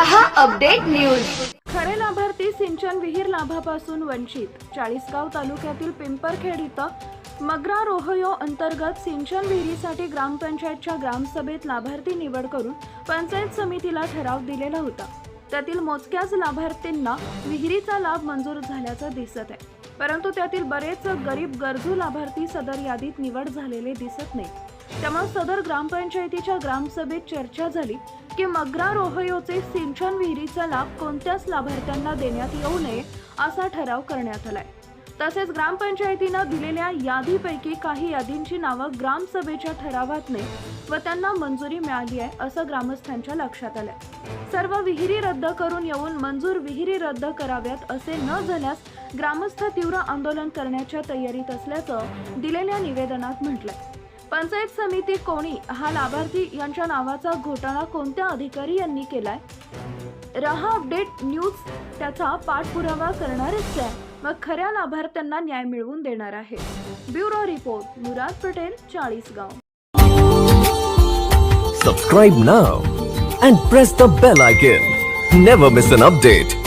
रहा update news. खरे लाभार्थी सिंचन विहीर लाभापासून वंचित. चाळीसगाव तालुक्यातील पिंपरखेड इथं मग्रा रोहयो अंतर्गत सिंचन विहिरीसाठी ग्रामपंचायतच्या ग्रामसभेत लाभार्थी निवड करून पंचायत समितीला ठराव दिलेला होता. त्यातील मोजक्याच लाभार्थींना विहिरीचा लाभ मंजूर झाल्याचं दिसत आहे. परंतु त्यातील बरेच गरीब गरजू लाभार्थी सदर यादीत निवड झालेले दिसत नाही. त्यामुळे सदर ग्रामपंचायतीच्या ग्रामसभेत चर्चा झाली की मग्रा रोहयोचे सिंचन विहिरीचा लाभ कोणत्याच लाभार्थ्यांना देण्यात येऊ नये असा ठराव करण्यात आलाय. तसेच ग्रामपंचायतीनं दिलेल्या यादीपैकी काही यादींची नावं ग्रामसभेच्या ठरावात नाही व त्यांना मंजुरी मिळाली आहे असं ग्रामस्थांच्या लक्षात आलंय. सर्व विहिरी रद्द करून येऊन मंजूर विहिरी रद्द कराव्यात असे न झाल्यास ग्रामस्थ तीव्र आंदोलन करण्याच्या तयारीत असल्याचं दिलेल्या निवेदनात म्हटलंय. पंचायत समिती कोणी हा लाभार्थी यांच्या नावाचा घोटाळा कोणत्या अधिकारी यांनी केलाय? रहा अपडेट न्यूज त्याचा पाठपुरावा करणारच आहे. मग खऱ्या लाभार्थ्यांना न्याय मिळवून देणार आहे. Bureau report Murad Patel Chalisgaon. Subscribe now and press the bell icon never miss an update